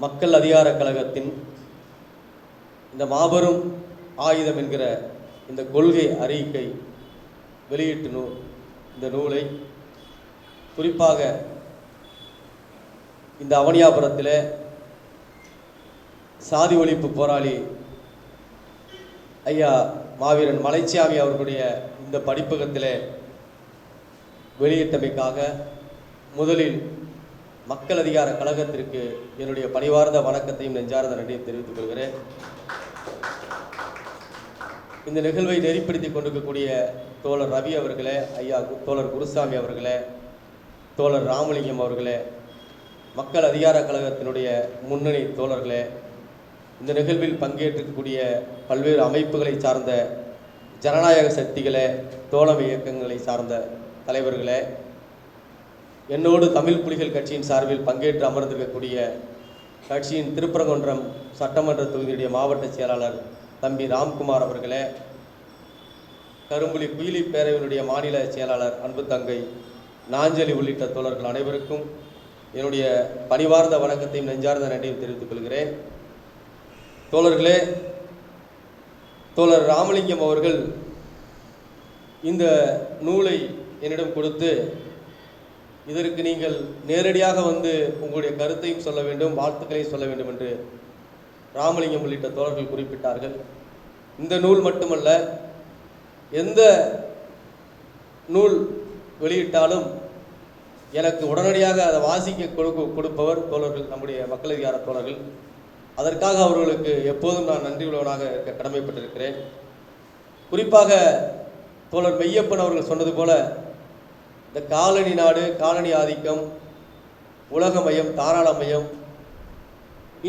மக்கள் அதிகார கழகத்தின் இந்த மாபெரும் ஆயுதம் என்கிற இந்த கொள்கை அறிக்கை வெளியீட்டு நூ இந்த நூலை குறிப்பாக இந்த அவனியாபுரத்தில் சாதி ஒழிப்பு போராளி ஐயா மாவீரன் மலைச்சாமி அவர்களுடைய இந்த படிப்பகத்தில் வெளியிட்டமைக்காக முதலில் மக்கள் அதிகார கழகத்திற்கு என்னுடைய பணிவார்ந்த வணக்கத்தையும் நெஞ்சார்ந்த நன்றியும் தெரிவித்துக் கொள்கிறேன். இந்த நிகழ்வை நெறிப்படுத்தி கொண்டிருக்கக்கூடிய தோழர் ரவி அவர்களே ஐயா கு- தோழர் குருசாமி அவர்களே தோழர் ராமலிங்கம் அவர்களே மக்கள் அதிகார கழகத்தினுடைய முன்னணி தோழர்களே இந்த நிகழ்வில் பங்கேற்றிருக்கக்கூடிய பல்வேறு அமைப்புகளை சார்ந்த ஜனநாயக சக்திகளே தோழமை இயக்கங்களை சார்ந்த தலைவர்களே என்னோடு தமிழ் புலிகள் கட்சியின் சார்பில் பங்கேற்று அமர்ந்திருக்கக்கூடிய கட்சியின் திருப்பரங்குன்றம் சட்டமன்ற தொகுதியுடைய மாவட்ட செயலாளர் தம்பி ராம்குமார் அவர்களே கரும்புலி குயிலி பேரவையினுடைய மாநில செயலாளர் அன்பு தங்கை நாஞ்சலி உள்ளிட்ட தோழர்கள் அனைவருக்கும் என்னுடைய பணிவார்ந்த வணக்கத்தையும் நெஞ்சார்ந்த நன்றியும் தெரிவித்துக் கொள்கிறேன். தோழர்களே தோழர் ராமலிங்கம் அவர்கள் இந்த நூலை என்னிடம் கொடுத்து இதற்கு நீங்கள் நேரடியாக வந்து உங்களுடைய கருத்தையும் சொல்ல வேண்டும் வாழ்த்துக்களையும் சொல்ல வேண்டும் என்று ராமலிங்கம் உள்ளிட்ட தோழர்கள் குறிப்பிட்டார்கள். இந்த நூல் மட்டுமல்ல எந்த நூல் வெளியிட்டாலும் எனக்கு உடனடியாக அதை வாசிக்க கொடுக்க கொடுப்பவர் தோழர்கள் நம்முடைய மக்கள் அதிகார தோழர்கள். அதற்காக அவர்களுக்கு எப்போதும் நான் நன்றி உள்ளவனாக இருக்க கடமைப்பட்டிருக்கிறேன். குறிப்பாக தோழர் மெய்யப்பன் அவர்கள் சொன்னது போல இந்த காலனி நாடு காலனி ஆதிக்கம் உலகமயம் தாராளமயம்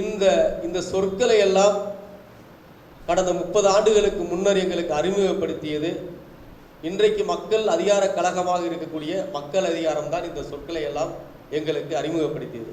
இந்த இந்த சொற்களை எல்லாம் கடந்த முப்பது ஆண்டுகளுக்கு முன்னர் எங்களுக்கு அறிமுகப்படுத்தியது. இன்றைக்கு மக்கள் அதிகார கழகமாக இருக்கக்கூடிய மக்கள் அதிகாரம் தான் இந்த சொற்களை எல்லாம் எங்களுக்கு அறிமுகப்படுத்தியது.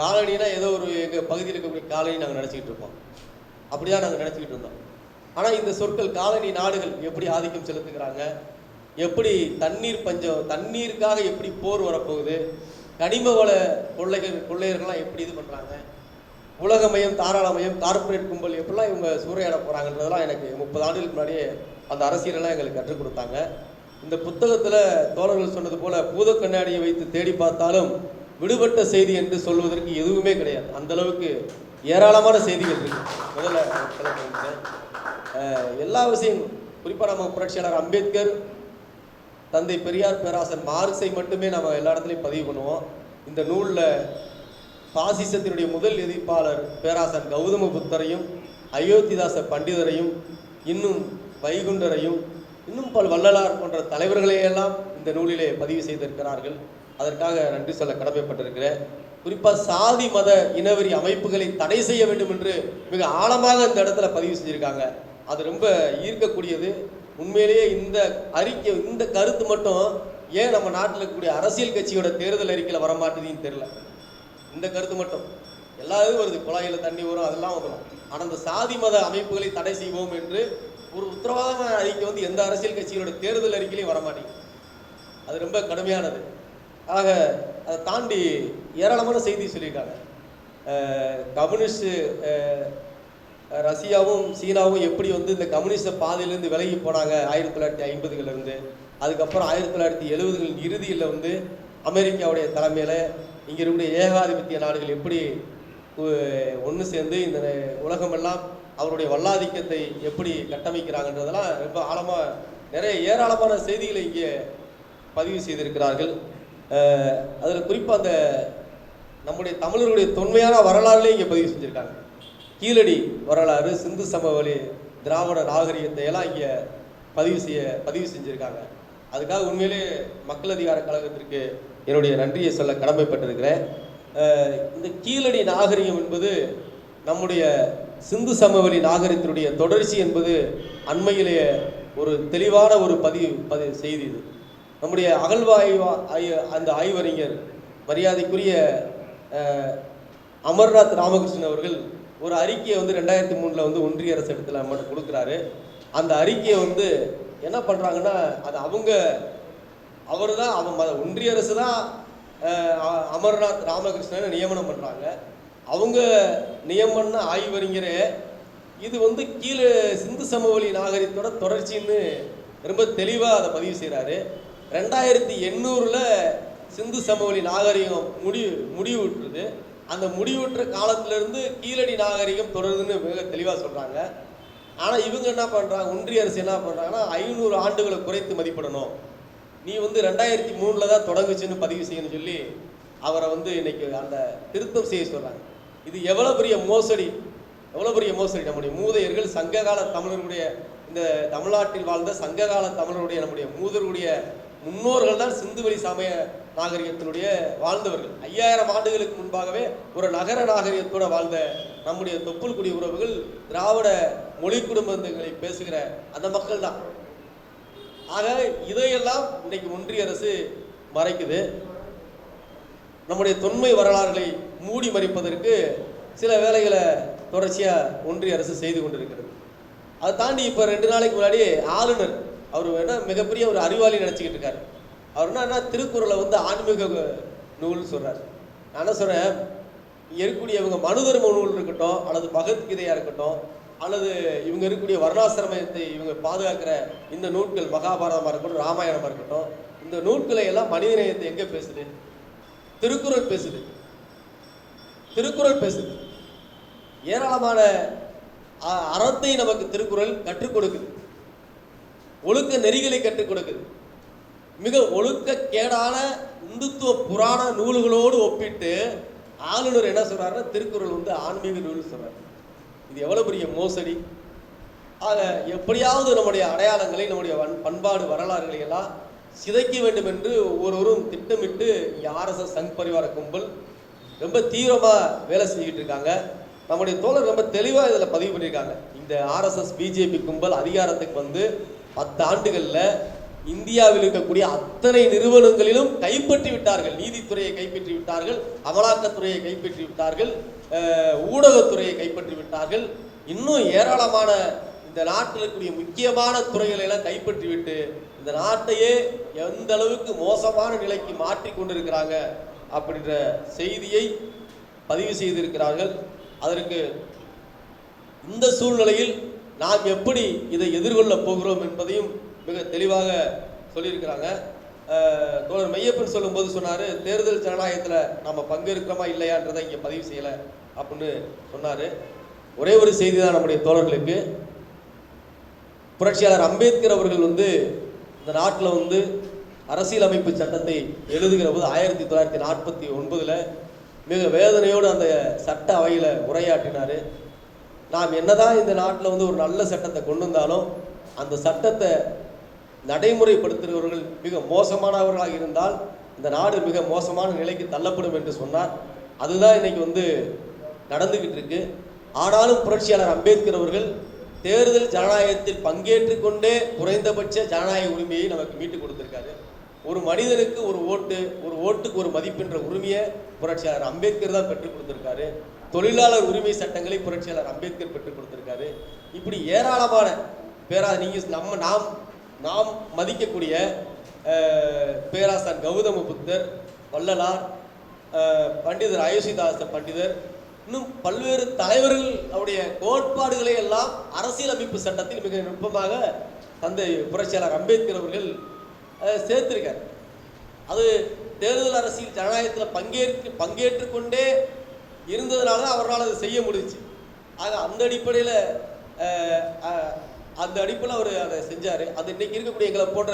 காலனினா ஏதோ ஒரு எங்கள் பகுதியில் இருக்கக்கூடிய காலனி நாங்கள் நினச்சிக்கிட்டு இருப்போம். அப்படிதான் நாங்கள் நினச்சிக்கிட்டு இருந்தோம். ஆனால் இந்த சொற்கள் காலனி நாடுகள் எப்படி ஆதிக்கம் செலுத்துகிறாங்க? எப்படி தண்ணீர் பஞ்சம் தண்ணீருக்காக எப்படி போர் வரப்போகுது? கனிம வள கொள்ளைகள் கொள்ளையர்கள்லாம் எப்படி இது பண்ணுறாங்க உலகமயம் தாராளமயம் கார்ப்பரேட் கும்பல் எப்படிலாம் இவங்க சூறையாட போகிறாங்கன்றதெல்லாம் எனக்கு முப்பது ஆண்டுகளுக்கு முன்னாடியே அந்த அரசியலெல்லாம் எங்களுக்கு கற்றுக் கொடுத்தாங்க. இந்த புத்தகத்தில் தோழர்கள் சொன்னது போல பூத கண்ணாடியை வைத்து தேடி பார்த்தாலும் விடுபட்ட செய்தி என்று சொல்வதற்கு எதுவுமே கிடையாது. அந்த அளவுக்கு ஏராளமான செய்திகள் இருக்கு. முதல்ல எல்லா விஷயங்களும் குறிப்பாக நம்ம புரட்சியாளர் அம்பேத்கர் தந்தை பெரியார் பேராசர் மார்க்ஸை மட்டுமே நம்ம எல்லா இடத்துலையும் பதிவு பண்ணுவோம். இந்த நூலில் பாசிசத்தினுடைய முதல் எதிர்ப்பாளர் பேராசர் கௌதம புத்தரையும் அயோத்திதாச பண்டிதரையும் இன்னும் வைகுண்டரையும் இன்னும் பல வள்ளலார் போன்ற தலைவர்களையெல்லாம் இந்த நூலிலே பதிவு செய்திருக்கிறார்கள். அதற்காக நன்றி சொல்ல கடமைப்பட்டிருக்கிறேன். குறிப்பாக சாதி மத இனவெறி அமைப்புகளை தடை செய்ய வேண்டும் என்று மிக ஆழமாக இந்த இடத்துல பதிவு செஞ்சுருக்காங்க. அது ரொம்ப ஈர்க்கக்கூடியது. உண்மையிலேயே இந்த அறிக்கை இந்த கருத்து மட்டும் ஏன் நம்ம நாட்டில் இருக்கக்கூடிய அரசியல் கட்சியோட தேர்தல் அறிக்கையில் வரமாட்டேதுன்னு தெரியல. இந்த கருத்து மட்டும். எல்லா இதுவும் வருது. குழாயில் தண்ணி வரும் அதெல்லாம் வரும். ஆனால் அந்த சாதி மத அமைப்புகளை தடை செய்வோம் என்று ஒரு உத்தரவாதமான அறிக்கை வந்து எந்த அரசியல் கட்சியோட தேர்தல் அறிக்கையிலையும் வரமாட்டேங்குது. அது ரொம்ப கடுமையானது. ஆக அதை தாண்டி ஏராளமான செய்தி சொல்லியிருக்காங்க. கம்யூனிஸ்ட் ரஷ்யாவும் சீனாவும் எப்படி வந்து இந்த கம்யூனிஸ்ட பாதையிலேருந்து விலகி போனாங்க? ஆயிரத்தி தொள்ளாயிரத்தி ஐம்பதுகளிலிருந்து அதுக்கப்புறம் ஆயிரத்தி தொள்ளாயிரத்தி எழுபதுகளின் இறுதியில் வந்து அமெரிக்காவுடைய தலைமையில் இங்கே இருக்கக்கூடிய ஏகாதிபத்திய நாடுகள் எப்படி ஒன்று சேர்ந்து இந்த உலகமெல்லாம் அவருடைய வல்லாதிக்கத்தை எப்படி கட்டமைக்கிறாங்கன்றதெல்லாம் ரொம்ப ஆழமாக நிறைய ஏராளமான செய்திகளை இங்கே பதிவு செய்திருக்கிறார்கள். அதில் குறிப்பாக அந்த நம்முடைய தமிழர்களுடைய தொன்மையான வரலாறுலேயே இங்கே பதிவு செஞ்சுருக்காங்க. கீழடி வரலாறு சிந்து சமவெளி திராவிட நாகரிகத்தை எல்லாம் இங்கே பதிவு செய்ய பதிவு செஞ்சுருக்காங்க. அதுக்காக உண்மையிலே மக்கள் அதிகார கழகத்திற்கு என்னுடைய நன்றியை சொல்ல கடமைப்பட்டிருக்கிறேன். இந்த கீழடி நாகரிகம் என்பது நம்முடைய சிந்து சமவெளி நாகரிகத்தினுடைய தொடர்ச்சி என்பது அண்மையிலேயே ஒரு தெளிவான ஒரு பதிவு பதிவு செய்தி இது. நம்முடைய அகழ்வாய்வா அந்த ஆய்வறிஞர் மரியாதைக்குரிய அமர்நாத் ராமகிருஷ்ணன் அவர்கள் ஒரு அறிக்கையை வந்து ரெண்டாயிரத்தி மூணில் வந்து ஒன்றிய அரசு இடத்துல மட்டும் கொடுக்குறாரு. அந்த அறிக்கையை வந்து என்ன பண்ணுறாங்கன்னா அது அவங்க அவர் தான் அவங்க ம- ஒன்றிய அரசு தான் அமர்நாத் ராமகிருஷ்ணனை நியமனம் பண்ணுறாங்க அவங்க நியமன ஆய்வறிஞரே இது வந்து கீழே சிந்து சமவெளி நாகரிகத்தோட தொடர்ச்சின்னு ரொம்ப தெளிவாக அதை பதிவு செய்கிறாரு ரெண்டாயிரத்தி எண்ணூறில் சிந்து சமவெளி நாகரிகம் முடிவு விட்டுருது. அந்த முடிவுற்ற காலத்திலிருந்து கீழடி நாகரிகம் தொடருதுன்னு மிக தெளிவாக சொல்கிறாங்க ஆனால் இவங்க என்ன பண்ணுறாங்க ஒன்றிய அரசு என்ன பண்ணுறாங்கன்னா ஐநூறு ஆண்டுகளை குறைத்து மதிப்பிடணும். நீ வந்து ரெண்டாயிரத்தி மூணில் தான் தொடங்குச்சுன்னு பதிவு செய்யணும்னு சொல்லி அவரை வந்து இன்னைக்கு அந்த திருத்தம் செய்ய சொல்கிறாங்க இது எவ்வளோ பெரிய மோசடி? எவ்வளோ பெரிய மோசடி? நம்முடைய மூதையர்கள் சங்ககால தமிழனுடைய இந்த தமிழ்நாட்டில் வாழ்ந்த சங்ககால தமிழருடைய நம்முடைய மூதருடைய முன்னோர்கள் தான் சிந்துவெளி சமய நாகரிகத்தினுடைய வாழ்ந்தவர்கள். ஐயாயிரம் ஆண்டுகளுக்கு முன்பாகவே ஒரு நகர நாகரிகத்தோடு வாழ்ந்த நம்முடைய தொப்புள் குடி உறவுகள் திராவிட மொழி குடும்பங்களை பேசுகிற அந்த மக்கள் தான். ஆக இதையெல்லாம் இன்னைக்கு ஒன்றிய அரசு மறைக்குது. நம்முடைய தொன்மை வரலாறுகளை மூடி மறைப்பதற்கு சில வேலைகளை தொடர்ச்சியாக ஒன்றிய அரசு செய்து கொண்டிருக்கிறது. அதை தாண்டி இப்போ ரெண்டு நாளைக்கு முன்னாடி ஆளுநர் அவர் என்ன மிகப்பெரிய ஒரு அறிவாளி நினச்சிக்கிட்டு இருக்காரு. அவர் என்ன திருக்குறளை வந்து ஆன்மீக நூல்னு சொல்கிறார் நான் என்ன சொல்கிறேன் இருக்கக்கூடிய இவங்க மனு தர்ம நூல் இருக்கட்டும் அல்லது பகவத்கீதையாக இருக்கட்டும் அல்லது இவங்க இருக்கக்கூடிய வர்ணாசிரமத்தை இவங்க பாதுகாக்கிற இந்த நூல்கள் மகாபாரதமாக இருக்கட்டும் ராமாயணமாக இருக்கட்டும் இந்த நூல்களை எல்லாம் மனிதநேயத்தை எங்கே பேசுது? திருக்குறள் பேசுது. திருக்குறள் பேசுது. ஏராளமான அ- அறத்தை நமக்கு திருக்குறள் கற்றுக் கொடுக்குது. ஒழுக்க நெறிகளை கற்றுக் கொடுக்குது மிக ஒழுக்கக்கேடான இந்துத்துவ புராண நூல்களோடு ஒப்பிட்டு ஆளுநர் என்ன சொல்றாருன்னா திருக்குறள் வந்து ஆன்மீக நூல் சொல்கிறார் இது எவ்வளவு பெரிய மோசடி. ஆக எப்படியாவது நம்முடைய அடையாளங்களை நம்முடைய பண்பாடு வரலாறுகளை எல்லாம் சிதைக்க வேண்டும் என்று ஒவ்வொருவரும் திட்டமிட்டு இங்கே ஆர்எஸ்எஸ் சங் பரிவார கும்பல் ரொம்ப தீவிரமாக வேலை செஞ்சுக்கிட்டு இருக்காங்க. நம்முடைய தோழர் ரொம்ப தெளிவாக இதில் பதிவு பண்ணியிருக்காங்க. இந்த ஆர்எஸ்எஸ் பிஜேபி கும்பல் அதிகாரத்துக்கு வந்து பத்து ஆண்டுகளில் இந்தியாவில் இருக்கக்கூடிய அத்தனை நிறுவனங்களிலும் கைப்பற்றி விட்டார்கள். நீதித்துறையை கைப்பற்றி விட்டார்கள் அமலாக்கத்துறையை கைப்பற்றி விட்டார்கள் ஊடகத்துறையை கைப்பற்றி விட்டார்கள். இன்னும் ஏராளமான இந்த நாட்டில் இருக்கக்கூடிய முக்கியமான துறைகளை எல்லாம் கைப்பற்றி விட்டு இந்த நாட்டையே எந்த அளவுக்கு மோசமான நிலைக்கு மாற்றி கொண்டிருக்கிறாங்க அப்படின்ற செய்தியை பதிவு செய்திருக்கிறார்கள். அதற்கு இந்த சூழ்நிலையில் நாம் எப்படி இதை எதிர்கொள்ளப் போகிறோம் என்பதையும் மிக தெளிவாக சொல்லியிருக்கிறாங்க. தோழர் மையப்பன் சொல்லும்போது சொன்னார் தேர்தல் ஜனநாயகத்தில் நம்ம பங்கேற்கிறோமா இல்லையான்றதை இங்கே பதிவு செய்யலை அப்படின்னு சொன்னார். ஒரே ஒரு செய்தி தான் நம்முடைய தோழர்களுக்கு. புரட்சியாளர் அம்பேத்கர் அவர்கள் வந்து இந்த நாட்டில் வந்து அரசியலமைப்பு சட்டத்தை எழுதுகிற போது ஆயிரத்தி தொள்ளாயிரத்தி நாற்பத்தி ஒன்பதில் மிக வேதனையோடு அந்த சட்ட அவையில் உரையாற்றினார். நாம் என்னதான் இந்த நாட்டில் வந்து ஒரு நல்ல சட்டத்தை கொண்டு வந்தாலும் அந்த சட்டத்தை நடைமுறைப்படுத்துகிறவர்கள் மிக மோசமானவர்களாக இருந்தால் இந்த நாடு மிக மோசமான நிலைக்கு தள்ளப்படும் என்று சொன்னார். அதுதான் இன்னைக்கு வந்து நடந்துகிட்டு இருக்கு. ஆனாலும் புரட்சியாளர் அம்பேத்கர் அவர்கள் தேர்தல் ஜனநாயகத்தில் பங்கேற்று கொண்டே குறைந்தபட்ச ஜனநாயக உரிமையை நமக்கு மீட்டு கொடுத்துருக்காரு. ஒரு மனிதனுக்கு ஒரு ஓட்டு ஒரு ஓட்டுக்கு ஒரு மதிப்பென்ற உரிமையை புரட்சியாளர் அம்பேத்கர் தான் பெற்றுக் கொடுத்துருக்காரு. தொழிலாளர் உரிமை சட்டங்களை புரட்சியாளர் அம்பேத்கர் பெற்றுக் கொடுத்துருக்காரு. இப்படி ஏராளமான பேரா நீங்க நம்ம நாம் நாம் மதிக்கக்கூடிய பேராசார் கௌதம புத்தர் வள்ளலார் பண்டிதர் அயோசிதாச பண்டிதர் இன்னும் பல்வேறு தலைவர்கள் அவருடைய கோட்பாடுகளை எல்லாம் அரசியலமைப்பு சட்டத்தில் மிக நுட்பமாக தந்தை புரட்சியாளர் அம்பேத்கர் அவர்கள் சேர்த்துருக்கார். அது தேர்தல் அரசியல் ஜனநாயகத்தில் பங்கேற்று பங்கேற்று கொண்டே இருந்ததுனால தான் அவரால் அதை செய்ய முடிஞ்சுச்சு. ஆக அந்த அடிப்படையில் அந்த அடிப்படையில் அவர் அதை செஞ்சார். அது இன்றைக்கி இருக்கக்கூடிய எங்களை போன்ற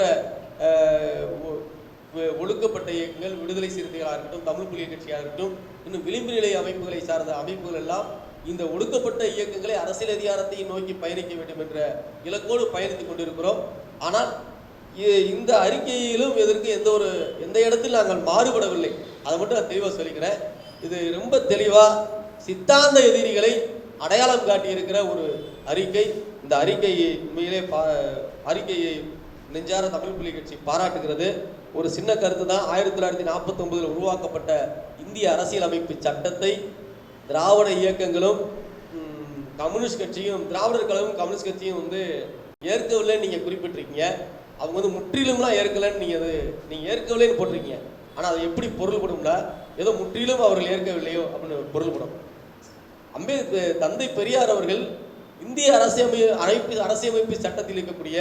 ஒழுக்கப்பட்ட ஒ- இயக்கங்கள் விடுதலை சிறுத்தைகளாக இருக்கட்டும் தமிழ் புலிகள் கட்சியாக இருக்கட்டும் இன்னும் விளிம்பு நிலை அமைப்புகளை சார்ந்த அமைப்புகள் எல்லாம் இந்த ஒடுக்கப்பட்ட இயக்கங்களை அரசியல் அதிகாரத்தை நோக்கி பயணிக்க வேண்டும் என்ற இலக்கோடு பயணித்துக் கொண்டிருக்கிறோம். ஆனால் இந்த அறிக்கையிலும் இதற்கு எந்த ஒரு எந்த இடத்தில் நாங்கள் மாறுபடவில்லை. அதை மட்டும் நான் தெளிவாக சொல்லிக்கிறேன். இது ரொம்ப தெளிவாக சித்தாந்த எதிரிகளை அடையாளம் காட்டியிருக்கிற ஒரு அறிக்கை. இந்த அறிக்கையை உண்மையிலே பா அறிக்கையை நெஞ்சார தமிழ் புலி கட்சி பாராட்டுகிறது. ஒரு சின்ன கருத்து தான். ஆயிரத்தி தொள்ளாயிரத்தி நாற்பத்தொம்பதில் உருவாக்கப்பட்ட இந்திய அரசியலமைப்பு சட்டத்தை திராவிட இயக்கங்களும் கம்யூனிஸ்ட் கட்சியும் திராவிடர் கழகம் கம்யூனிஸ்ட் கட்சியும் வந்து ஏற்கவில்லைன்னு நீங்கள் குறிப்பிட்டிருக்கீங்க. அவங்க வந்து முற்றிலும்லாம் ஏற்கலைன்னு நீங்கள் அது நீங்கள் ஏற்கவில்லைன்னு போட்டிருக்கீங்க. ஆனால் அது எப்படி பொருள்படும்னா ஏதோ முற்றிலும் அவர்கள் ஏற்கவில்லையோ அப்படின்னு பொருள்படும் அம்பேத்கர் தந்தை பெரியார் அவர்கள் இந்திய அரசியமை அமைப்பு அரசியமைப்பு சட்டத்தில் இருக்கக்கூடிய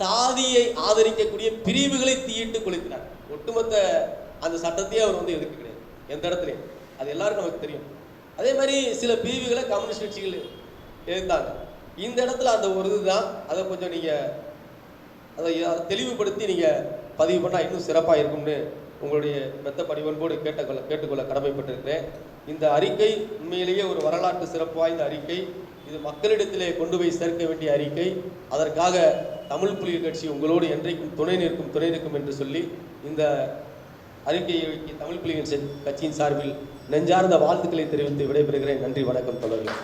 சாதியை ஆதரிக்கக்கூடிய பிரிவுகளை தீயிட்டு கொளுத்தினார். ஒட்டுமொத்த அந்த சட்டத்தையே அவர் வந்து எதிர்க்க கிடையாது. எந்த இடத்துலையும். அது எல்லாருக்கும் நமக்கு தெரியும். அதே மாதிரி சில பிரிவுகளை கம்யூனிஸ்ட் கட்சிகள் எதிர்த்தாங்க இந்த இடத்துல அந்த ஒரு இதுதான். அதை கொஞ்சம் நீங்கள் அதை தெளிவுபடுத்தி நீங்கள் பதிவு பண்ணால் இன்னும் சிறப்பாக இருக்கும்னு உங்களுடைய மெத்த பணிவன்போடு கேட்டுக்கொள்ள கேட்டுக்கொள்ள கடமைப்பட்டிருக்கிறேன். இந்த அறிக்கை உண்மையிலேயே ஒரு வரலாற்று சிறப்பு வாய்ந்த அறிக்கை. இது மக்களிடத்திலே கொண்டு போய் சேர்க்க வேண்டிய அறிக்கை. அதற்காக தமிழ் புலிகள் கட்சி உங்களோடு என்றைக்கும் துணை நிற்கும் துணை நிற்கும் என்று சொல்லி இந்த அறிக்கையை தமிழ் புலிகள் கட்சியின் சார்பில் நெஞ்சார்ந்த வாழ்த்துக்களை தெரிவித்து விடைபெறுகிறேன். நன்றி வணக்கம் தொடர்கள்